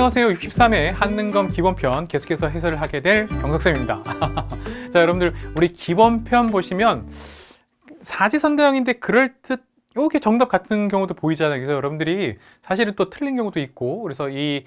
안녕하세요. 63회 한능검 기본편 계속해서 해설을 하게 될 경석쌤입니다. 자, 여러분들 우리 기본편 보시면 사지선다형인데 그럴듯 요게 정답 같은 경우도 보이잖아요. 그래서 여러분들이 사실은 또 틀린 경우도 있고 그래서 이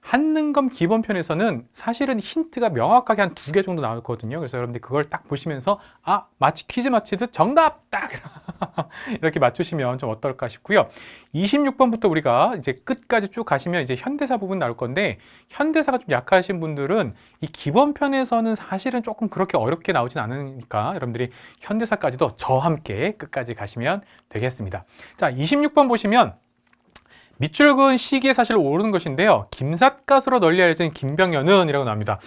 한능검 기본편에서는 사실은 힌트가 명확하게 한 두 개 정도 나왔거든요. 그래서 여러분들이 그걸 딱 보시면서 아 마치 퀴즈 맞히듯 정답 딱 이렇게 맞추시면 좀 어떨까 싶고요. 26번부터 우리가 이제 끝까지 쭉 가시면 이제 현대사 부분 나올 건데 현대사가 좀 약하신 분들은 이 기본편에서는 사실은 조금 그렇게 어렵게 나오진 않으니까 여러분들이 현대사까지도 저와 함께 끝까지 가시면 되겠습니다. 자, 26번 보시면 밑줄근 시기에 사실 오르는 것인데요. 김삿갓으로 널리 알려진 김병현은 이라고 나옵니다.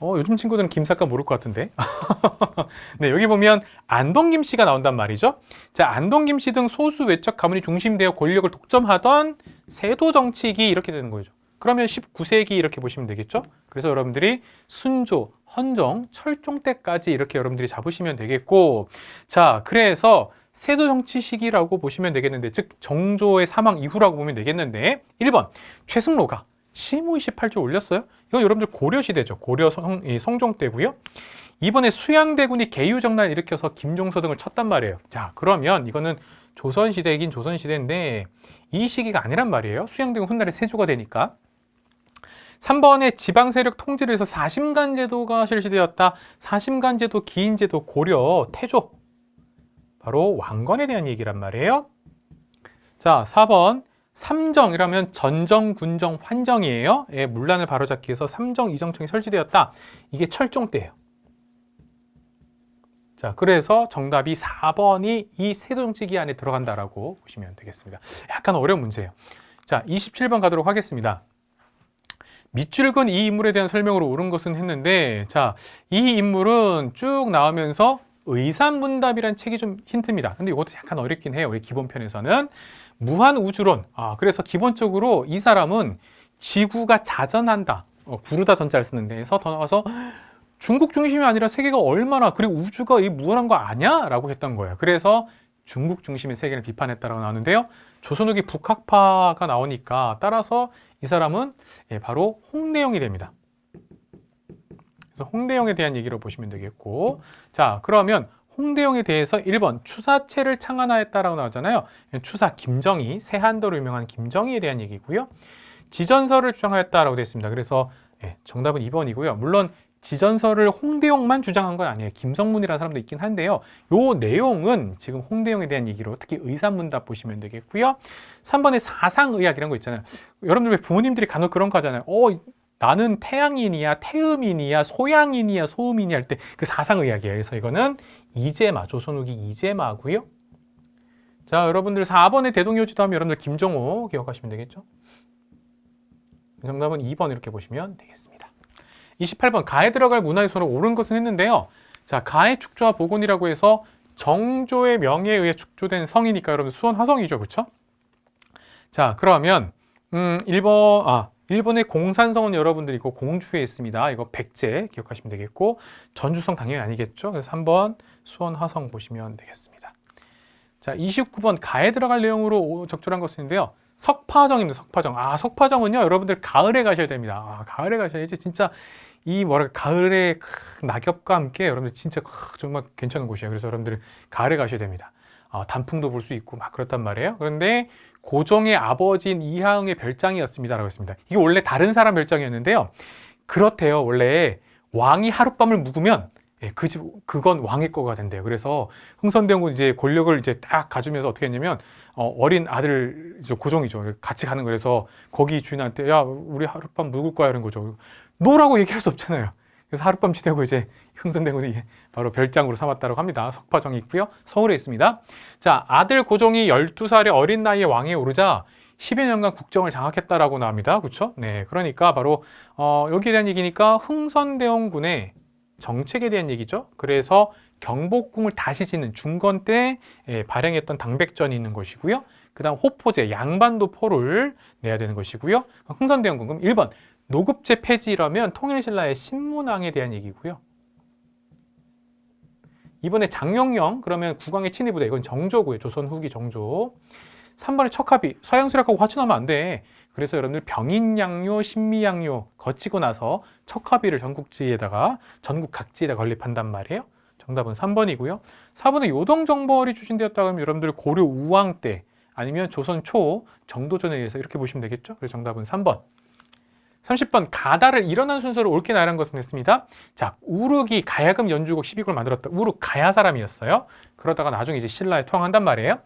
어, 요즘 친구들은 김삿갓 모를 것 같은데. 네, 여기 보면 안동김 씨가 나온단 말이죠. 자, 안동김 씨 등 소수 외적 가문이 중심되어 권력을 독점하던 세도 정치기 이렇게 되는 거죠. 그러면 19세기 이렇게 보시면 되겠죠. 그래서 여러분들이 순조, 헌정, 철종 때까지 이렇게 여러분들이 잡으시면 되겠고, 자, 그래서 세도 정치 시기라고 보시면 되겠는데, 즉 정조의 사망 이후라고 보면 되겠는데, 1번 최승로가 시무 28조 올렸어요. 이건 여러분들 고려 시대죠. 고려 성, 이 성종 때고요. 이번에 수양대군이 개유정난 일으켜서 김종서 등을 쳤단 말이에요. 자, 그러면 이거는 조선 시대이긴 조선 시대인데 이 시기가 아니란 말이에요. 수양대군 훗날에 세조가 되니까. 3번에 지방 세력 통제를 해서 사심간 제도가 실시되었다. 사심간 제도, 기인 제도, 고려, 태조. 바로 왕건에 대한 얘기란 말이에요. 자, 4번 삼정 이라면 전정, 군정, 환정이에요. 예, 문란을 바로잡기 위해서 삼정 이정청이 설치되었다. 이게 철종 때예요. 자, 그래서 정답이 4번이 이 세동치기 안에 들어간다라고 보시면 되겠습니다. 약간 어려운 문제예요. 자, 27번 가도록 하겠습니다. 밑줄 근 이 인물에 대한 설명으로 옳은 것은 했는데, 자, 이 인물은 쭉 나오면서 의산문답이라는 책이 좀 힌트입니다. 근데 이것도 약간 어렵긴 해요. 우리 기본편에서는. 무한우주론. 아, 그래서 기본적으로 이 사람은 지구가 자전한다. 어, 구르다 전자를 쓰는 데, 에서 더 나가서 중국 중심이 아니라 세계가 얼마나, 그리고 우주가 이 무한한 거 아니야? 라고 했던 거예요. 그래서 중국 중심의 세계를 비판했다라고 나오는데요. 조선 후기 북학파가 나오니까 따라서 이 사람은 예, 바로 홍대영이 됩니다. 그래서 홍대영에 대한 얘기로 보시면 되겠고, 자, 그러면 홍대영에 대해서 1번 추사체를 창안하였다라고 나오잖아요. 추사 김정희, 세한도로 유명한 김정희에 대한 얘기고요. 지전설을 주장하였다라고 되어 있습니다. 그래서 예, 정답은 2번이고요. 물론 지전설을 홍대용만 주장한 건 아니에요. 김성문이라는 사람도 있긴 한데요. 요 내용은 지금 홍대용에 대한 얘기로 특히 의산문답 보시면 되겠고요. 3번에 사상의학 이런 거 있잖아요. 여러분들 왜 부모님들이 간혹 그런 거 하잖아요. 어, 나는 태양인이야, 태음인이야, 소양인이야, 소음인이 할때 그 사상의학이에요. 그래서 이거는 이재마, 조선 후기 이재마고요. 자, 여러분들 4번에 대동요지도 하면 여러분들 김종호 기억하시면 되겠죠? 정답은 2번 이렇게 보시면 되겠습니다. 28번 가에 들어갈 문화유소로 옳은 것은 했는데요. 자, 가의 축조와 복원이라고 해서 정조의 명예에 의해 축조된 성이니까 여러분 수원 화성이죠. 그렇죠? 자, 그러면 음, 1번 아, 일본의 공산성은 여러분들이 고 공주에 있습니다. 이거 백제 기억하시면 되겠고 전주성 당연히 아니겠죠. 그래서 3번 수원 화성 보시면 되겠습니다. 자, 29번 가에 들어갈 내용으로 적절한 것인데요. 석파정입니다. 석파정. 아, 석파정은요. 여러분들 가을에 가셔야 됩니다. 아, 가을에 가셔야지 진짜 이 뭐랄까 가을에 크, 낙엽과 함께 여러분들 진짜 크, 정말 괜찮은 곳이에요. 그래서 여러분들 가을에 가셔야 됩니다. 아, 단풍도 볼 수 있고 막 그렇단 말이에요. 그런데 고종의 아버지인 이하응의 별장이었습니다라고 했습니다. 이게 원래 다른 사람 별장이었는데요. 그렇대요. 원래 왕이 하룻밤을 묵으면 예, 그 집, 그건 왕의 거가 된대요. 그래서 흥선대원군 이제 권력을 이제 딱 가지면서 어떻게 했냐면, 어, 린 아들, 고종이죠. 같이 가는 거라서 거기 주인한테, 야, 우리 하룻밤 묵을 거야. 이런 거죠. 노라고 얘기할 수 없잖아요. 그래서 하룻밤 지내고 이제 흥선대군이 바로 별장으로 삼았다고 합니다. 석파정이 있고요. 서울에 있습니다. 자, 아들 고종이 12살의 어린 나이에 왕에 오르자 10여 년간 국정을 장악했다라고 나옵니다. 그렇죠? 네. 그러니까 바로 어, 여기에 대한 얘기니까 흥선대원군의 정책에 대한 얘기죠. 그래서 경복궁을 다시 짓는 중건 때 예, 발행했던 당백전이 있는 것이고요. 그 다음 호포제 양반도 포를 내야 되는 것이고요. 흥선대원군 그럼 1번 노급제 폐지라면 통일신라의 신문왕에 대한 얘기고요. 이번에 장영영 그러면 국왕의 친위부대 이건 정조고요. 조선 후기 정조. 3번의 척합이 서양 수락하고 화춘하면 안 돼. 그래서 여러분들 병인양요, 신미양요 거치고 나서 척합의를 전국지에다가 전국 각지에다 건립한단 말이에요. 정답은 3번이고요. 4번에 요동정벌이 추진되었다 그러면 여러분들 고려 우왕 때 아니면 조선 초 정도전에 의해서 이렇게 보시면 되겠죠. 그래서 정답은 3번. 30번 가다를 일어난 순서로 옳게 나열한 것은 했습니다. 자, 우르기 가야금 연주곡 12곡을 만들었다. 우르 가야 사람이었어요. 그러다가 나중에 이제 신라에 투항한단 말이에요.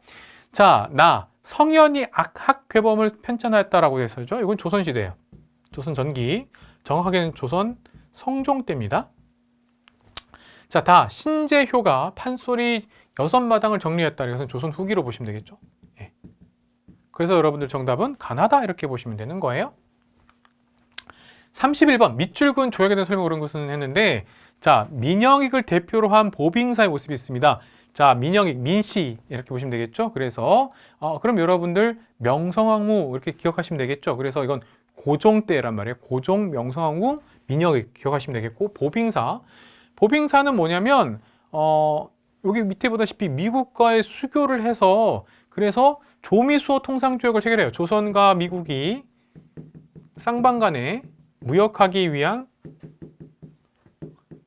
자, 나 성현이 악학 괴범을 편찬하였다라고 해서죠. 이건 조선 시대예요. 조선 전기. 정확하게는 조선 성종 때입니다. 자, 다 신재효가 판소리 여섯 마당을 정리했다. 이것은 조선 후기로 보시면 되겠죠. 예. 그래서 여러분들 정답은 가나다 이렇게 보시면 되는 거예요. 31번 밑줄근 조약에 대한 설명 옳은 것은 했는데 자 민영익을 대표로 한 보빙사의 모습이 있습니다. 자 민영익 민씨 이렇게 보시면 되겠죠. 그래서 어, 그럼 여러분들 명성황후 이렇게 기억하시면 되겠죠. 그래서 이건 고종 때란 말이에요. 고종 명성황후 민영익 기억하시면 되겠고 보빙사 보빙사는 뭐냐면 어 여기 밑에 보다시피 미국과의 수교를 해서 그래서 조미수호 통상조약을 체결해요. 조선과 미국이 쌍방 간에 무역하기 위한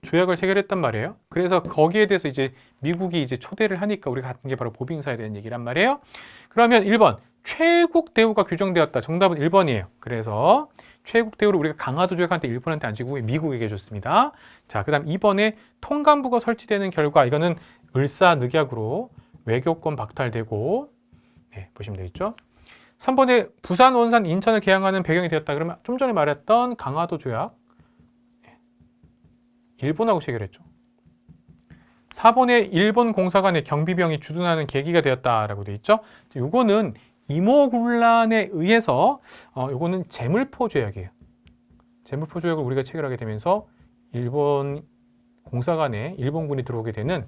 조약을 체결했단 말이에요. 그래서 거기에 대해서 이제 미국이 이제 초대를 하니까 우리가 같은 게 바로 보빙사에 대한 얘기란 말이에요. 그러면 1번 최국 대우가 규정되었다. 정답은 1번이에요. 그래서 최국 대우를 우리가 강화도 조약한테 일본한테 안 주고 미국에게 줬습니다. 자, 그다음 2번에 통감부가 설치되는 결과 이거는 을사늑약으로 외교권 박탈되고 네, 보시면 되겠죠. 3번에 부산, 원산, 인천을 개항하는 배경이 되었다. 그러면 좀 전에 말했던 강화도 조약 예. 일본하고 체결했죠. 4번에 일본 공사 간의 경비병이 주둔하는 계기가 되었다라고 돼 있죠. 이거는 이모군란에 의해서 어, 이거는 재물포 조약이에요. 재물포 조약을 우리가 체결하게 되면서 일본 공사 간에 일본군이 들어오게 되는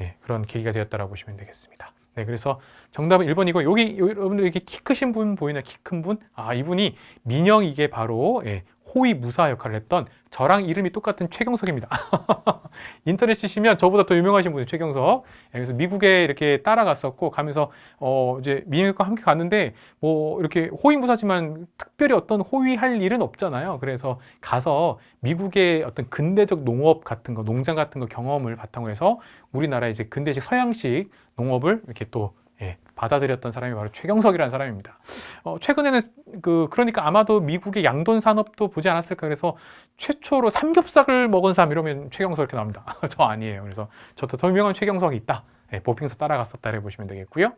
예, 그런 계기가 되었다라고 보시면 되겠습니다. 네, 그래서 정답은 1번이고 여기 여러분들 이렇게 키 크신 분 보이나 키큰 분? 아, 이분이 민영 이게 바로 예, 호위 무사 역할을 했던 저랑 이름이 똑같은 최경석입니다. 인터넷 치시면 저보다 더 유명하신 분이 최경석. 예, 그래서 미국에 이렇게 따라갔었고 가면서 어 이제 민영과 함께 갔는데 뭐 이렇게 호위 무사지만 특별히 어떤 호위할 일은 없잖아요. 그래서 가서 미국의 어떤 근대적 농업 같은 거, 농장 같은 거 경험을 바탕으로 해서 우리나라 이제 근대식 서양식 농업을 이렇게 또 예, 받아들였던 사람이 바로 최경석이라는 사람입니다. 어, 최근에는 그 그러니까 아마도 미국의 양돈 산업도 보지 않았을까 그래서 최초로 삼겹살을 먹은 사람 이러면 최경석 이렇게 나옵니다. 저 아니에요. 그래서 저도 더 유명한 최경석이 있다. 예, 보핑서 따라갔었다 이렇게 보시면 되겠고요.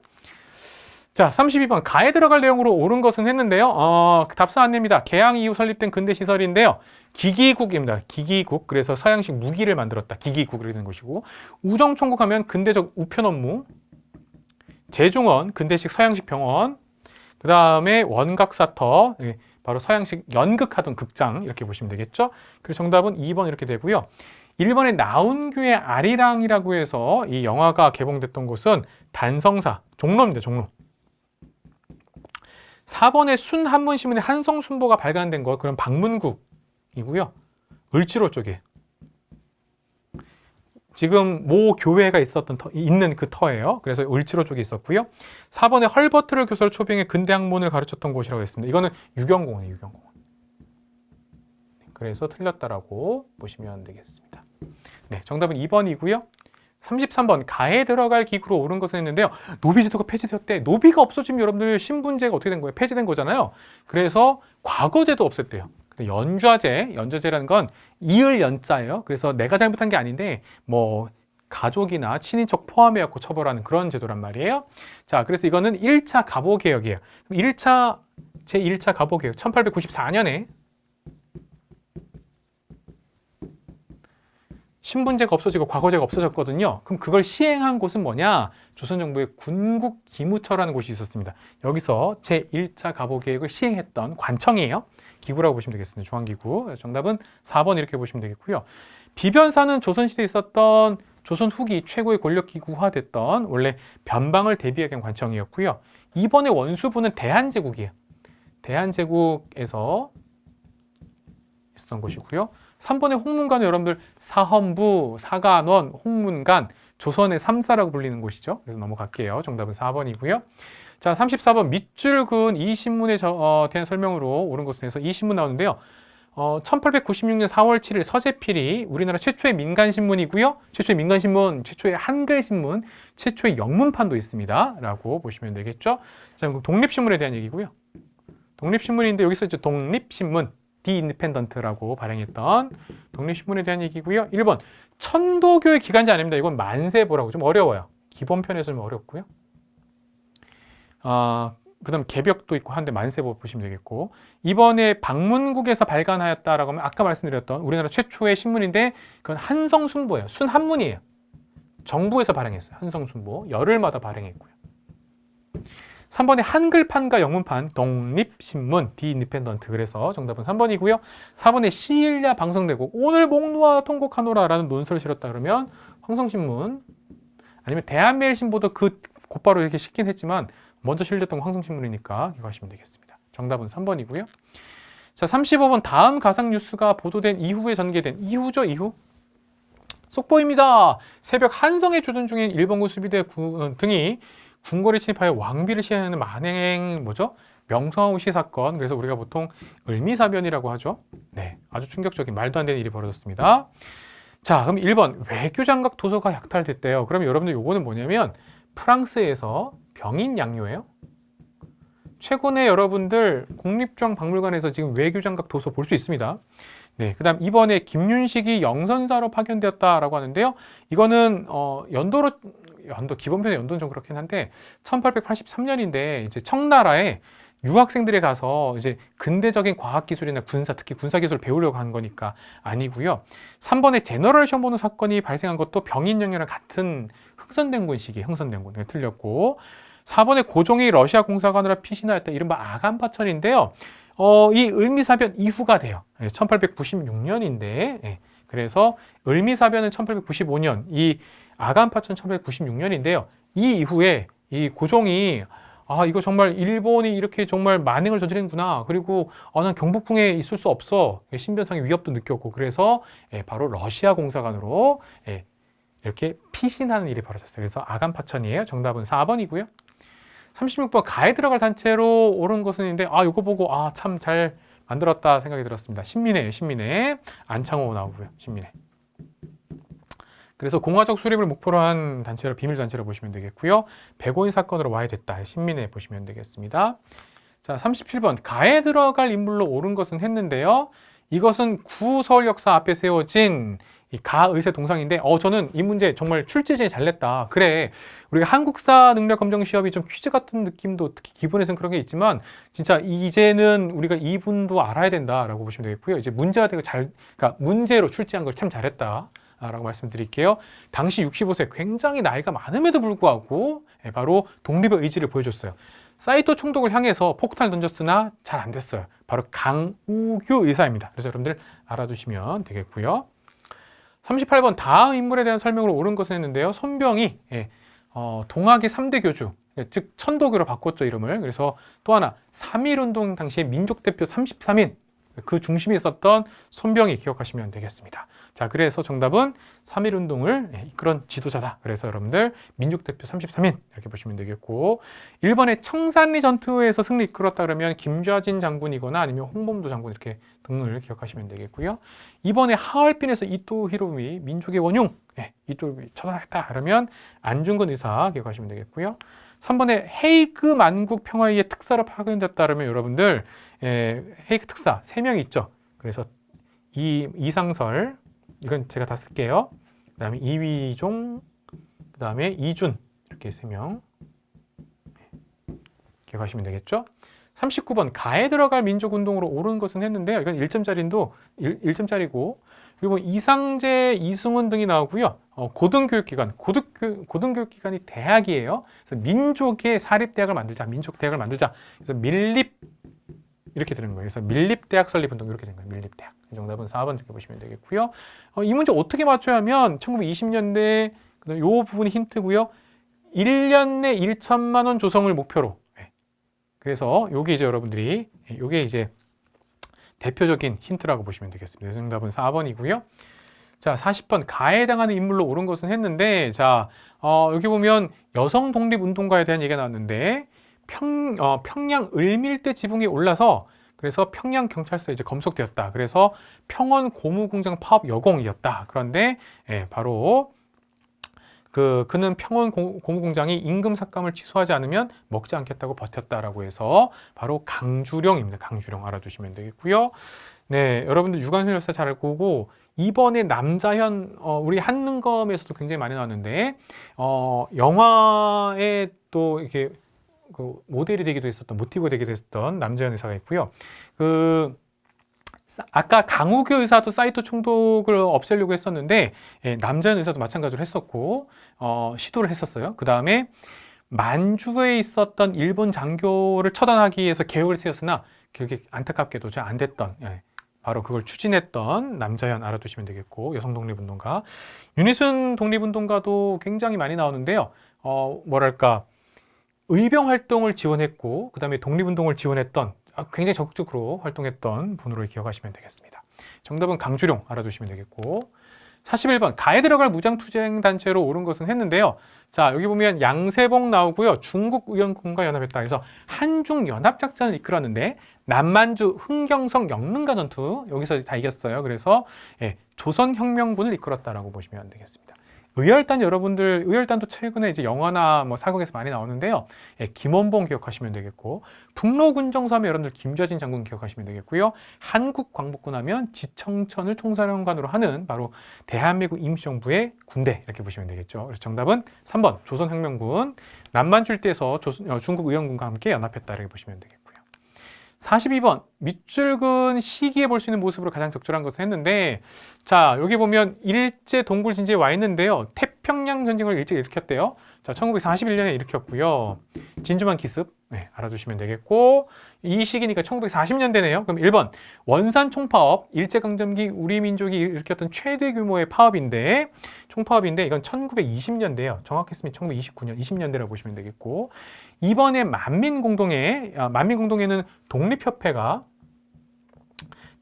자, 32번 가에 들어갈 내용으로 옳은 것은 했는데요. 어, 답사 안내입니다. 개항 이후 설립된 근대 시설인데요. 기기국입니다. 기기국. 그래서 서양식 무기를 만들었다. 기기국 이렇게 되는 것이고 우정총국 하면 근대적 우편 업무. 제중원 근대식 서양식 병원. 그 다음에 원각사터. 예, 바로 서양식 연극하던 극장 이렇게 보시면 되겠죠. 그래서 정답은 2번 이렇게 되고요. 1번에 나운규의 아리랑이라고 해서 이 영화가 개봉됐던 곳은 단성사 종로입니다. 종로. 4번에 순 한문시민의 한성순보가 발간된 것 그럼 박문국이고요. 을지로 쪽에 지금 모 교회가 있었던 터, 있는 그 터예요. 그래서 을지로 쪽에 있었고요. 4번에 헐버트를 교수를 초빙해 근대 학문을 가르쳤던 곳이라고 했습니다. 이거는 유경공원이에요. 유경공원. 그래서 틀렸다라고 보시면 되겠습니다. 네, 정답은 2번이고요. 33번 가에 들어갈 기구로 옳은 것은 했는데요. 노비제도가 폐지되었대. 노비가 없어지면 여러분들 신분제가 어떻게 된 거예요? 폐지된 거잖아요. 그래서 과거제도 없앴대요. 연좌제, 연좌제라는 건 이을 연자예요. 그래서 내가 잘못한 게 아닌데 뭐 가족이나 친인척 포함해갖고 처벌하는 그런 제도란 말이에요. 자, 그래서 이거는 1차 갑오개혁이에요. 1차 제1차 갑오개혁 1894년에 신분제가 없어지고 과거제가 없어졌거든요. 그럼 그걸 시행한 곳은 뭐냐? 조선정부의 군국기무처라는 곳이 있었습니다. 여기서 제1차 갑오개혁을 시행했던 관청이에요. 기구라고 보시면 되겠습니다. 중앙기구. 정답은 4번 이렇게 보시면 되겠고요. 비변사는 조선시대에 있었던 조선 후기 최고의 권력기구화 됐던 원래 변방을 대비하기 위한 관청이었고요. 이번에 원수부는 대한제국이에요. 대한제국에서 있었던 곳이고요. 3번의 홍문관은 여러분들 사헌부, 사관원, 홍문관, 조선의 삼사라고 불리는 곳이죠. 그래서 넘어갈게요. 정답은 4번이고요. 자, 34번 밑줄 그은 이 신문에 저, 어, 대한 설명으로 옳은 것에 대해서 이 신문 나오는데요. 어, 1896년 4월 7일 서재필이 우리나라 최초의 민간 신문이고요. 최초의 민간 신문, 최초의 한글 신문, 최초의 영문판도 있습니다.라고 보시면 되겠죠. 자, 그럼 독립신문에 대한 얘기고요. 독립신문인데 여기서 이제 독립신문, 디 인디펜던트라고 발행했던 독립신문에 대한 얘기고요. 1번 천도교의 기간제 아닙니다. 이건 만세보라고 좀 어려워요. 기본편에서 좀 어렵고요. 어, 그 다음 개벽도 있고 한데 만세보 보시면 되겠고 이번에 방문국에서 발간하였다라고 하면 아까 말씀드렸던 우리나라 최초의 신문인데 그건 한성순보예요. 순한문이에요. 정부에서 발행했어요. 한성순보 열흘마다 발행했고요. 3번에 한글판과 영문판 독립신문 디 인디펜던트 그래서 정답은 3번이고요. 4번에 시일야 방송되고 오늘 목놓아 통곡하노라라는 논설을 실었다 그러면 황성신문 아니면 대한매일신보도 그 곧바로 이렇게 싣긴 했지만 먼저 실렸던 건 황성신문이니까 기억하시면 되겠습니다. 정답은 3번이고요. 자, 35번 다음 가상 뉴스가 보도된 이후에 전개된 이후죠, 이후. 속보입니다. 새벽 한성에 주둔 중인 일본군 수비대 구- 어, 등이 궁궐에 침입하여 왕비를 시해하는 만행 뭐죠? 명성황후 시 사건. 그래서 우리가 보통 을미사변이라고 하죠. 네, 아주 충격적인 말도 안 되는 일이 벌어졌습니다. 자, 그럼 1번 외교장각 도서가 약탈됐대요. 그럼 여러분들 요거는 뭐냐면 프랑스에서 병인 양요예요. 최근에 여러분들 국립중앙박물관에서 지금 외교장각 도서 볼 수 있습니다. 네, 그다음 이번에 김윤식이 영선사로 파견되었다라고 하는데요. 이거는 어, 연도로 연도 기본편의 연도는 좀 그렇긴 한데 1883년인데 이제 청나라에 유학생들이 가서 이제 근대적인 과학기술이나 군사 특히 군사기술을 배우려고 한 거니까 아니고요. 3번에 제너럴 시험 보는 사건이 발생한 것도 병인령이랑 같은 흥선된군 시기 흥선된군 네, 틀렸고 4번에 고종이 러시아 공사관으로 피신하였다 이른바 아간파천인데요. 어, 이 을미사변 이후가 돼요. 1896년인데 그래서 을미사변은 1895년 이 아간파천 1896년인데요. 이 이후에 이 고종이 아 이거 정말 일본이 이렇게 정말 만행을 저지르는구나. 그리고 어, 난 경복궁에 있을 수 없어. 신변상의 위협도 느꼈고. 그래서 예, 바로 러시아 공사관으로 예, 이렇게 피신하는 일이 벌어졌어요. 그래서 아간파천이에요. 정답은 4번이고요. 36번 가에 들어갈 단체로 옳은 것은 있는데 아 이거 보고 아 참 잘 만들었다 생각이 들었습니다. 신민회예요 신민회. 안창호 나오고요 신민회 그래서 공화적 수립을 목표로 한 단체로 비밀 단체로 보시면 되겠고요. 백오인 사건으로 와야 됐다. 신민에 보시면 되겠습니다. 자, 37번 가에 들어갈 인물로 옳은 것은 했는데요. 이것은 구 서울 역사 앞에 세워진 이 가의세 동상인데 어 저는 이 문제 정말 출제진이 잘 냈다. 그래. 우리가 한국사 능력 검정 시험이 좀 퀴즈 같은 느낌도 특히 기본에서는 그런 게 있지만 진짜 이제는 우리가 이분도 알아야 된다라고 보시면 되겠고요. 이제 문제가 되고 잘 그러니까 문제로 출제한 걸 참 잘했다. 라고 말씀드릴게요. 당시 65세 굉장히 나이가 많음에도 불구하고 예, 바로 독립의 의지를 보여줬어요. 사이토 총독을 향해서 폭탄을 던졌으나 잘 안 됐어요. 바로 강우규 의사입니다. 그래서 여러분들 알아두시면 되겠고요. 38번 다음 인물에 대한 설명으로 옳은 것을 했는데요. 손병이 예, 어, 동학의 3대 교주 예, 즉 천도교로 바꿨죠 이름을. 그래서 또 하나 3.1운동 당시에 민족대표 33인 그 중심에 있었던 손병이 기억하시면 되겠습니다. 자, 그래서 정답은 3.1 운동을 예, 이끌은 지도자다. 그래서 여러분들 민족대표 33인 이렇게 보시면 되겠고 1번에 청산리 전투에서 승리 이끌었다 그러면 김좌진 장군이거나 아니면 홍범도 장군 이렇게 등을 기억하시면 되겠고요. 2번에 하얼빈에서 이토 히로미 민족의 원흉 예, 이토 히로미 처단했다 그러면 안중근 의사 기억하시면 되겠고요. 3번에 헤이그 만국 평화회의 특사로 파견됐다 그러면 여러분들 예, 헤이그 특사 3명이 있죠. 그래서 이 이상설 이건 제가 다 쓸게요. 그다음에 이위종, 그다음에 이준 이렇게 세명 기억하시면 되겠죠? 39번 가에 들어갈 민족운동으로 옳은 것은 했는데요. 이건 1점짜리인도 1, 1점짜리고 그리고 이상재, 이승훈 등이 나오고요. 어, 고등교육기관, 고등교, 고등교육기관이 대학이에요. 그래서 민족의 사립대학을 만들자, 민족대학을 만들자. 그래서 밀립 이렇게 되는 거예요. 그래서 밀립대학 설립운동 이렇게 된 거예요. 밀립대학. 정답은 4번 이렇게 보시면 되겠고요. 어, 이 문제 어떻게 맞춰야 하면 1920년대 이 부분이 힌트고요. 1년 내 1천만 원 조성을 목표로. 네. 그래서 요게 이제 여러분들이 요게 이제 대표적인 힌트라고 보시면 되겠습니다. 정답은 4번이고요. 자, 40번 가해 당하는 인물로 옳은 것은 했는데 자, 어, 여기 보면 여성 독립 운동가에 대한 얘기가 나왔는데 평, 어, 평양 을밀대 지붕이 올라서 그래서 평양 경찰서에 이제 검속되었다. 그래서 평원 고무공장 파업 여공이었다. 그런데 예, 바로 그 그는 평원 고- 고무공장이 임금 삭감을 취소하지 않으면 먹지 않겠다고 버텼다라고 해서 바로 강주령입니다. 강주령 알아두시면 되겠고요. 네, 여러분들 유관순 열사 잘 오고 이번에 남자현 어, 우리 한능검에서도 굉장히 많이 나왔는데 어, 영화에 또 이렇게 그 모델이 되기도 했었던 모티브가 되기도 했었던 남자현 의사가 있고요. 그 사- 아까 강우교 의사도 사이토 총독을 없애려고 했었는데 예, 남자현 의사도 마찬가지로 했었고 어, 시도를 했었어요. 그 다음에 만주에 있었던 일본 장교를 처단하기 위해서 계획을 세웠으나 그게 안타깝게도 잘 안 됐던 예, 바로 그걸 추진했던 남자현 알아두시면 되겠고 여성 독립운동가 윤희순 독립운동가도 굉장히 많이 나오는데요. 어, 뭐랄까 의병 활동을 지원했고 그 다음에 독립운동을 지원했던 아, 굉장히 적극적으로 활동했던 분으로 기억하시면 되겠습니다. 정답은 강주룡 알아두시면 되겠고 41번 가에 들어갈 무장투쟁 단체로 오른 것은 했는데요. 자 여기 보면 양세봉 나오고요. 중국 의원군과 연합했다. 그래서 한중 연합 작전을 이끌었는데 남만주, 흥경성, 영릉가 전투 여기서 다 이겼어요. 그래서 예, 조선혁명군을 이끌었다라고 보시면 되겠습니다. 의열단 여러분들 의열단도 최근에 이제 영화나 뭐 사극에서 많이 나오는데요. 예, 김원봉 기억하시면 되겠고 북로군정섬에 여러분들 김좌진 장군 기억하시면 되겠고요. 한국 광복군 하면 지청천을 총사령관으로 하는 바로 대한민국 임시정부의 군대 이렇게 보시면 되겠죠. 그래서 정답은 3번 조선혁명군 남만줄 때에서 조선- 어, 중국 의원군과 함께 연합했다 이렇게 보시면 되겠고요. 42번. 밑줄근 시기에 볼 수 있는 모습으로 가장 적절한 것을 했는데 자 여기 보면 일제 동굴 진지에 와 있는데요. 태평양 전쟁을 일찍 일으켰대요. 자 1941년에 일으켰고요. 진주만 기습 네, 알아두시면 되겠고 이 시기니까 1940년대네요 그럼 1번 원산 총파업 일제강점기 우리 민족이 일으켰던 최대 규모의 파업인데 총파업인데 이건 1920년대예요 정확했으면 1929년 20년대라고 보시면 되겠고 이번에 만민공동회 아, 만민공동회는 독립협회가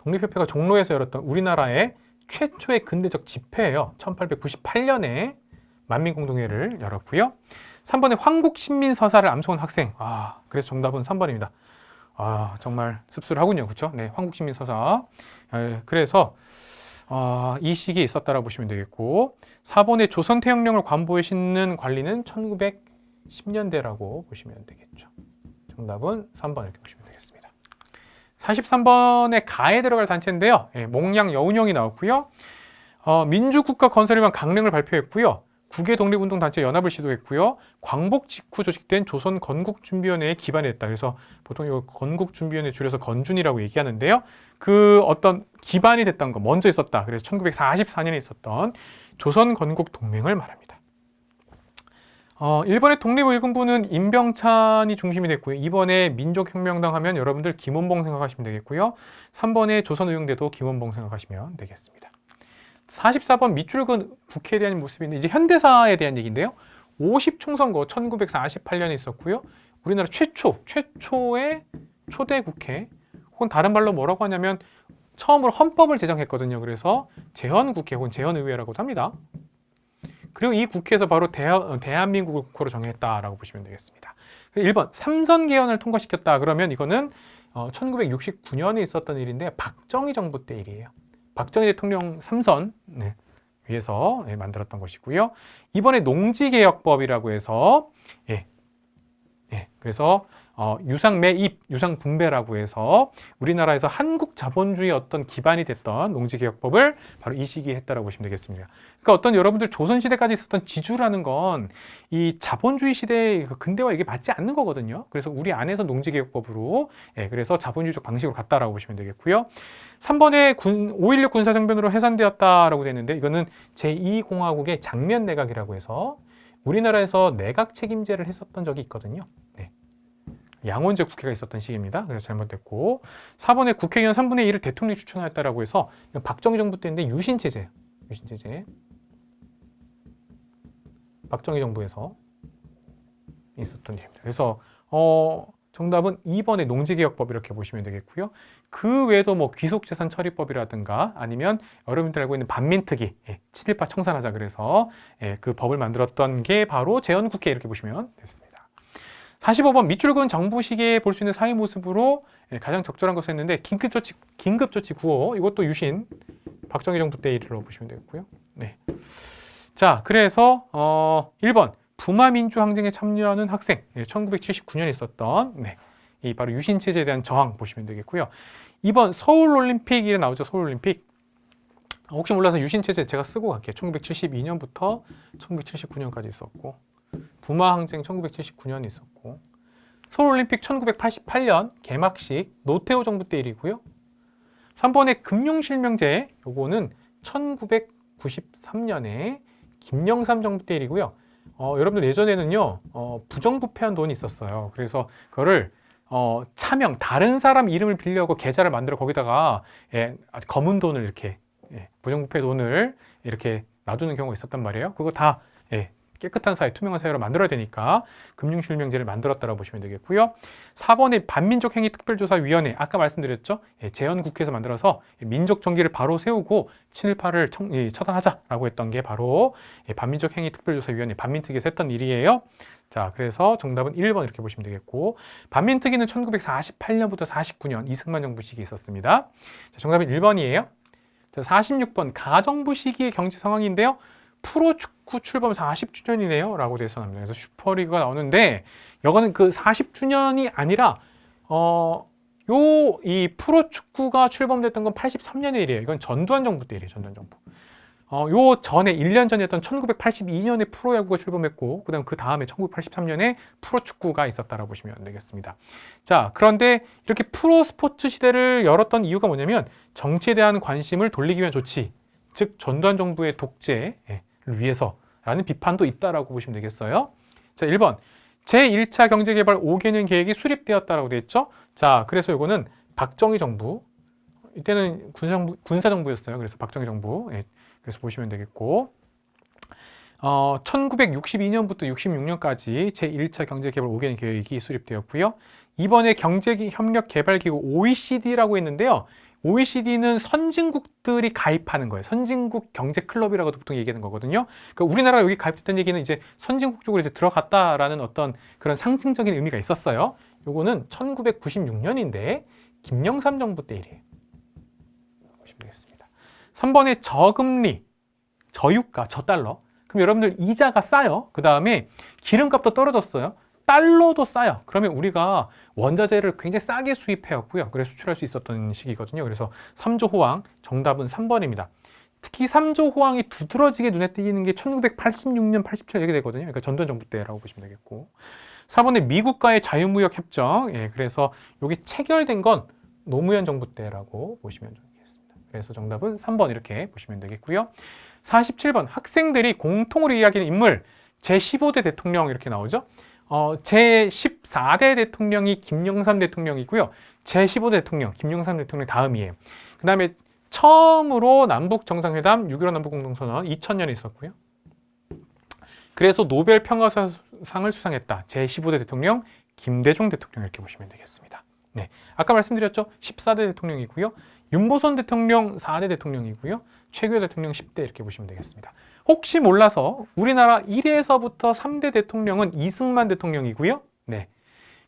독립협회가 종로에서 열었던 우리나라의 최초의 근대적 집회예요. 1898년에 만민공동회를 열었고요. 3번에 황국신민서사를 암송한 학생. 아, 그래서 정답은 3번입니다. 아, 정말 씁쓸하군요. 그렇죠? 네, 황국신민서사. 에, 그래서 어, 이 시기에 있었다라고 보시면 되겠고 4번에 조선태영령을 관보에 싣는 관리는 1910년대라고 보시면 되겠죠. 정답은 3번 이렇게 보시면 되겠습니다. 43번에 가에 들어갈 단체인데요. 예, 몽양 여운형이 나왔고요. 어, 민주국가 건설을 위한 강령을 발표했고요. 국외 독립운동 단체 연합을 시도했고요. 광복 직후 조직된 조선 건국준비위원회에 기반했다. 그래서 보통 이 건국준비위원회 줄여서 건준이라고 얘기하는데요. 그 어떤 기반이 됐던 거 먼저 있었다. 그래서 1944년에 있었던 조선 건국 동맹을 말합니다. 어, 일본의 독립의금부는 임병찬이 중심이 됐고요. 이번에 민족혁명당 하면 여러분들 김원봉 생각하시면 되겠고요. 3번에 조선의용대도 김원봉 생각하시면 되겠습니다. 44번 밑줄근 국회에 대한 모습인데 이제 현대사에 대한 얘기인데요. 50 총선거 1948년에 있었고요. 우리나라 최초 최초의 초대 국회 혹은 다른 말로 뭐라고 하냐면 처음으로 헌법을 제정했거든요. 그래서 재헌국회 혹은 재헌의회라고도 합니다. 그리고 이 국회에서 바로 대한, 대한민국을 국호로 정했다라고 보시면 되겠습니다. 1번 삼선 개헌을 통과시켰다 그러면 이거는 어, 1969년에 있었던 일인데 박정희 정부 때 일이에요. 박정희 대통령 삼선 네, 위해서 네, 만들었던 것이고요. 이번에 농지개혁법이라고 해서 예, 예, 그래서 어, 유상 매입, 유상 분배라고 해서 우리나라에서 한국 자본주의 어떤 기반이 됐던 농지개혁법을 바로 이 시기에 했다라고 보시면 되겠습니다. 그러니까 어떤 여러분들 조선 시대까지 있었던 지주라는 건 이 자본주의 시대의 그 근대와 이게 맞지 않는 거거든요. 그래서 우리 안에서 농지개혁법으로 예, 그래서 자본주의적 방식으로 갔다라고 보시면 되겠고요. 3번에 군, 5.16 군사정변으로 해산되었다라고 되는데 이거는 제2공화국의 장면 내각이라고 해서 우리나라에서 내각 책임제를 했었던 적이 있거든요. 네. 양원제 국회가 있었던 시기입니다. 그래서 잘못됐고 4번에 국회의원 3분의 1을 대통령이 추천하였다라고 해서 박정희 정부 때인데 유신 체제, 유신 체제. 박정희 정부에서 있었던 일입니다. 그래서 어, 정답은 2번의 농지개혁법 이렇게 보시면 되겠고요. 그 외에도 뭐 귀속재산 처리법이라든가 아니면 여러분들 알고 있는 반민특위, 예, 7.18 청산하자 그래서 예, 그 법을 만들었던 게 바로 재헌국회 이렇게 보시면 됐습니다. 45번 밑줄 그은 정부 시기에 볼 수 있는 사회 모습으로 예, 가장 적절한 것을 했는데 긴급조치 긴급조치 구호 이것도 유신 박정희 정부 때 일이라고 보시면 되겠고요. 네. 자, 그래서 어 1번 부마 민주 항쟁에 참여하는 학생 예, 1979년에 있었던 네. 이 바로 유신 체제에 대한 저항 보시면 되겠고요. 2번 서울 올림픽이 나오죠. 서울 올림픽. 혹시 몰라서 유신 체제 제가 쓰고 갈게요. 1972년부터 1979년까지 있었고 부마 항쟁 1979년 있었고 서울 올림픽 1988년 개막식 노태우 정부 때 일이고요. 3번의 금융실명제 요거는 1993년에 김영삼 정부 때 일이고요. 어, 여러분들 예전에는요 어, 부정부패한 돈이 있었어요. 그래서 그거를 어, 차명 다른 사람 이름을 빌려고 계좌를 만들어 거기다가 예, 검은 돈을 이렇게 예, 부정부패 돈을 이렇게 놔두는 경우가 있었단 말이에요. 그거 다 예, 깨끗한 사회, 투명한 사회로 만들어야 되니까 금융실명제를 만들었다고 보시면 되겠고요. 4번의 반민족 행위 특별조사위원회, 아까 말씀드렸죠? 예, 재헌국회에서 만들어서 민족 정기를 바로 세우고 친일파를 청, 예, 처단하자라고 했던 게 바로 예, 반민족 행위 특별조사위원회, 반민특위에서 했던 일이에요. 자, 그래서 정답은 1번 이렇게 보시면 되겠고 반민특위는 1948년부터 49년 이승만 정부 시기에 있었습니다. 자, 정답은 1번이에요. 자, 46번 가정부 시기의 경제 상황인데요. 프로축구 출범 40주년이네요. 라고 돼서 납니다. 그래서 슈퍼리그가 나오는데 이거는 그 40주년이 아니라 어, 요 이 프로축구가 출범됐던 건 83년의 일이에요. 이건 전두환 정부 때 일이에요. 전두환 정부. 어, 요 전에 1년 전이었던 1982년에 프로야구가 출범했고 그다음 그 다음에 1983년에 프로축구가 있었다라고 보시면 되겠습니다. 자, 그런데 이렇게 프로 스포츠 시대를 열었던 이유가 뭐냐면 정치에 대한 관심을 돌리기 위한 조치, 즉 전두환 정부의 독재를 위해서라는 비판도 있다라고 보시면 되겠어요. 자, 1번 제1차 경제개발 5개년 계획이 수립되었다라고 돼 있죠. 자, 그래서 이거는 박정희 정부 이때는 군사정부, 군사정부였어요. 그래서 박정희 정부 예, 그래서 보시면 되겠고 어, 1962년부터 66년까지 제1차 경제개발 5개년 계획이 수립되었고요. 이번에 경제협력개발기구 OECD라고 했는데요. OECD는 선진국들이 가입하는 거예요. 선진국 경제 클럽이라고도 보통 얘기하는 거거든요. 그러니까 우리나라가 여기 가입했다는 얘기는 이제 선진국 쪽으로 이제 들어갔다라는 어떤 그런 상징적인 의미가 있었어요. 요거는 1996년인데 김영삼 정부 때 일이에요. 보시면 되겠습니다. 3번에 저금리, 저유가, 저달러. 그럼 여러분들 이자가 싸요. 그 다음에 기름값도 떨어졌어요. 달러도 싸요. 그러면 우리가 원자재를 굉장히 싸게 수입해왔고요. 그래서 수출할 수 있었던 시기거든요. 그래서 3조 호황 정답은 3번입니다. 특히 3조 호황이 두드러지게 눈에 띄는 게 1986년, 87년 이렇게 되거든요. 그러니까 전두환 정부 때라고 보시면 되겠고. 4번에 미국과의 자유무역 협정. 예, 그래서 이게 체결된 건 노무현 정부 때라고 보시면 되겠습니다. 그래서 정답은 3번 이렇게 보시면 되겠고요. 47번 학생들이 공통으로 이야기하는 인물 제15대 대통령 이렇게 나오죠. 어, 제14대 대통령이 김영삼 대통령이고요. 제15대 대통령, 김영삼 대통령 다음이에요. 그 다음에 처음으로 남북 정상회담 6.15 남북 공동선언 2000년에 있었고요. 그래서 노벨 평화상을 수상했다. 제15대 대통령 김대중 대통령 이렇게 보시면 되겠습니다. 네. 아까 말씀드렸죠. 14대 대통령이고요. 윤보선 대통령 4대 대통령이고요. 최규호 대통령 10대 이렇게 보시면 되겠습니다. 혹시 몰라서 우리나라 1에서부터 3대 대통령은 이승만 대통령이고요. 네.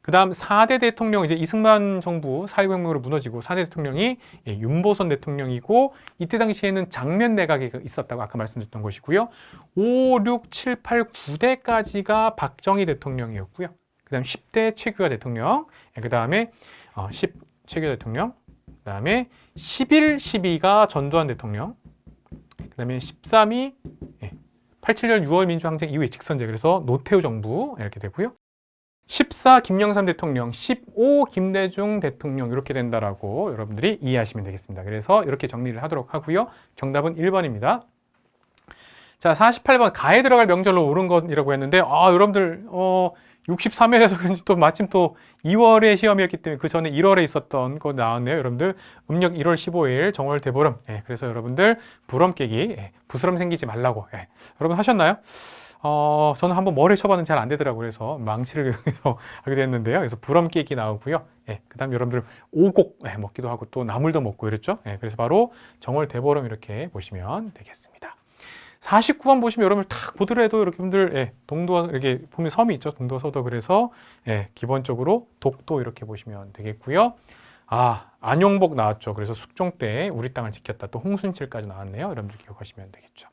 그 다음 4대 대통령, 이제 이승만 정부 4.19혁명으로 무너지고 4대 대통령이 예, 윤보선 대통령이고 이때 당시에는 장면 내각이 있었다고 아까 말씀드렸던 것이고요. 5, 6, 7, 8, 9대까지가 박정희 대통령이었고요. 그 다음 10대 최규하 대통령, 그 다음에 10 최규하 대통령, 그 다음에 11, 12가 전두환 대통령, 그 다음에 13이 87년 6월 민주항쟁 이후에 직선제 그래서 노태우 정부 이렇게 되고요. 14 김영삼 대통령, 15 김대중 대통령 이렇게 된다라고 여러분들이 이해하시면 되겠습니다. 그래서 이렇게 정리를 하도록 하고요. 정답은 1번입니다. 자, 48번 가에 들어갈 명절로 옳은 것이라고 했는데 아, 여러분들 어 63회라서 그런지 또 마침 또 2월에 시험이었기 때문에 그 전에 1월에 있었던 거 나왔네요. 여러분들 음력 1월 15일 정월 대보름. 예, 그래서 여러분들 부럼 깨기, 예, 부스럼 생기지 말라고. 예. 여러분 하셨나요? 어, 저는 한번 머리 쳐봤는데 잘 안 되더라고요. 그래서 망치를 이용해서 하게 됐는데요. 그래서 부럼 깨기 나오고요. 예, 그 다음 여러분들 오곡 예, 먹기도 하고 또 나물도 먹고 이랬죠. 예, 그래서 바로 정월 대보름 이렇게 보시면 되겠습니다. 49번 보시면 여러분들 딱 보더라도 이렇게 분들 예, 동도 이렇게 보면 섬이 있죠. 동도 서도 그래서 예, 기본적으로 독도 이렇게 보시면 되겠고요. 아 안용복 나왔죠. 그래서 숙종 때 우리 땅을 지켰다. 또 홍순칠까지 나왔네요. 여러분들 기억하시면 되겠죠.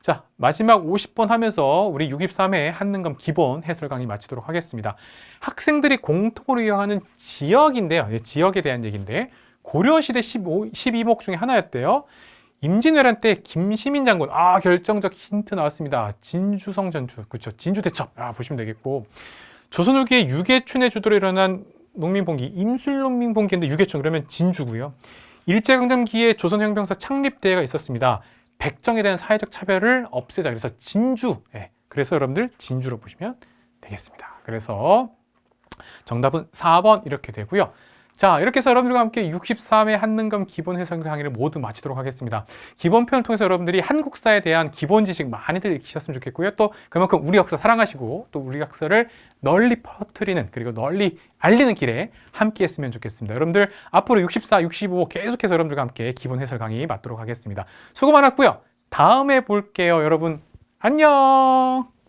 자 마지막 50번 하면서 우리 63회 한능검 기본 해설 강의 마치도록 하겠습니다. 학생들이 공통으로 이용하는 지역인데요. 예, 지역에 대한 얘기인데 고려시대 15, 12목 중에 하나였대요. 임진왜란 때 김시민 장군 아 결정적 힌트 나왔습니다. 진주성 전투 그렇죠. 진주 대첩 아 보시면 되겠고 조선 후기에 유계춘의 주도로 일어난 농민봉기 임술 농민봉기인데 유계춘 그러면 진주고요. 일제강점기에 조선혁명사 창립대회가 있었습니다. 백정에 대한 사회적 차별을 없애자 그래서 진주 예, 그래서 여러분들 진주로 보시면 되겠습니다. 그래서 정답은 4번 이렇게 되고요. 자, 이렇게 해서 여러분들과 함께 63회 한능검 기본 해설 강의를 모두 마치도록 하겠습니다. 기본 편을 통해서 여러분들이 한국사에 대한 기본 지식 많이들 익히셨으면 좋겠고요. 또 그만큼 우리 역사 사랑하시고 또 우리 역사를 널리 퍼뜨리는 그리고 널리 알리는 길에 함께 했으면 좋겠습니다. 여러분들 앞으로 64, 65 계속해서 여러분들과 함께 기본 해설 강의 맞도록 하겠습니다. 수고 많았고요. 다음에 볼게요. 여러분 안녕.